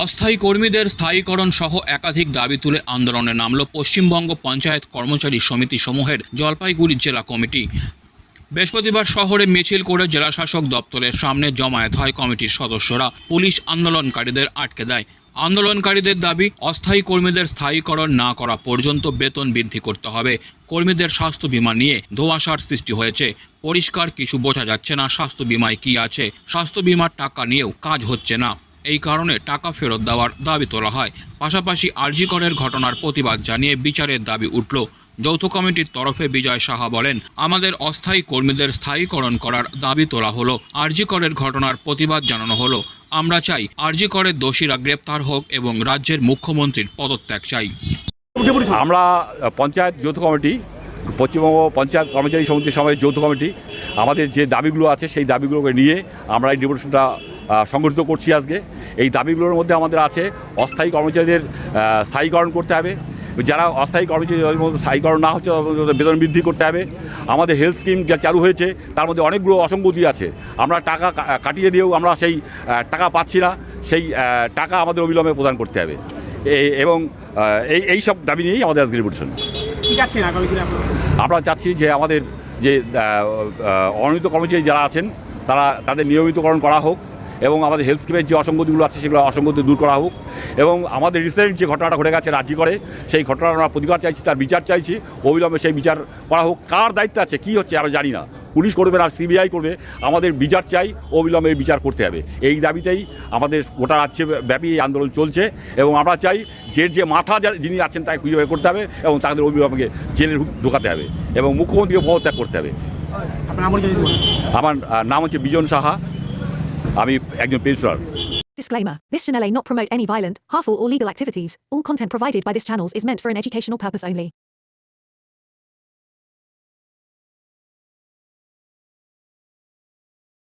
অস্থায়ী কর্মীদের স্থায়ীকরণ সহ একাধিক দাবি তুলে আন্দোলনে নামল পশ্চিমবঙ্গ পঞ্চায়েত কর্মচারী সমিতি সমূহের জলপাইগুড়ি জেলা কমিটি। বৃহস্পতিবার শহরে মিছিল করে জেলাশাসক দপ্তরের সামনে জমায়েত হয় কমিটির সদস্যরা। পুলিশ আন্দোলনকারীদের আটকে দেয়। আন্দোলনকারীদের দাবি, অস্থায়ী কর্মীদের স্থায়ীকরণ না করা পর্যন্ত বেতন বৃদ্ধি করতে হবে। কর্মীদের স্বাস্থ্য বিমা নিয়ে ধোঁয়াশার সৃষ্টি হয়েছে। পরিষ্কার কিছু বোঝা যাচ্ছে না স্বাস্থ্য বিমায় কি আছে। স্বাস্থ্য বিমার টাকা নিয়েও কাজ হচ্ছে না। এই কারণে টাকা ফেরত দেওয়ার দাবি তোলা হয়। পাশাপাশি আরজিকরের ঘটনার প্রতিবাদ জানিয়ে বিচারের দাবি উঠল। যৌথ কমিটির তরফে বিজয় সাহা বলেন, আমাদের অস্থায়ী কর্মীদের স্থায়ীকরণ করার দাবি তোলা হলো। আরজিকরের ঘটনার প্রতিবাদ জানানো হলো। আমরা চাই আরজিকরের দোষীরা গ্রেপ্তার হোক এবং রাজ্যের মুখ্যমন্ত্রীর পদত্যাগ চাই। আমরা পঞ্চায়েত যৌথ কমিটি পশ্চিমবঙ্গ পঞ্চায়েত কর্মচারী সমিতির সময় যৌথ কমিটি আমাদের যে দাবিগুলো আছে সেই দাবিগুলোকে নিয়ে আমরা এই ডেপুটেশনটা আহ, সংগঠিত করছি আজকে। এই দাবিগুলোর মধ্যে আমাদের আছে অস্থায়ী কর্মচারীদের স্থায়ীকরণ করতে হবে। যারা অস্থায়ী কর্মচারী স্থায়ীকরণ না হচ্ছে বেতন বৃদ্ধি করতে হবে। আমাদের হেলথ স্কিম যা চালু হয়েছে তার মধ্যে অনেকগুলো অসঙ্গতি আছে। আমরা টাকা কাটিয়ে দিয়েও আমরা সেই টাকা পাচ্ছি না। সেই টাকা আমাদের অবিলম্বে প্রদান করতে হবে। এবং এই এই সব দাবি নিয়েই আমাদের আজকের রিভলিউশন আমরা চাচ্ছি যে আমাদের যে অনিয়মিত কর্মচারী যারা আছেন, তারা তাদের নিয়মিতকরণ করা হোক এবং আমাদের হেলথ স্কিমের যে অসঙ্গতিগুলো আছে, সেগুলো অসঙ্গতি দূর করা হোক এবং আমাদের রিসেন্ট যে ঘটনাটা ঘটে গেছে রাজি করে, সেই ঘটনার আমরা প্রতিকার চাইছি, তার বিচার চাইছি, অবিলম্বে সেই বিচার করা হোক। কার দায়িত্ব আছে, কী হচ্ছে, আমরা জানি না। পুলিশ করবে না সিবিআই করবে আমাদের বিচার চাই অবিলম্বে বিচার করতে হবে। এই দাবিতেই আমাদের গোটা রাজ্যে ব্যাপী এই আন্দোলন চলছে এবং আমরা চাই যে যে মাথা যা- যিনি আছেন তাকে খুঁজে বের করতে হবে এবং তাদের অভিভাবককে জেলে ঢুক- ঢোকাতে হবে এবং মুখ্যমন্ত্রীকে পদত্যাগ করতে হবে। আমার নাম হচ্ছে বিজন সাহা। আমি একজন pensioner. Disclaimer This channel may not promote any violent, harmful, or legal activities. All content provided by this channel is meant for an educational purpose only.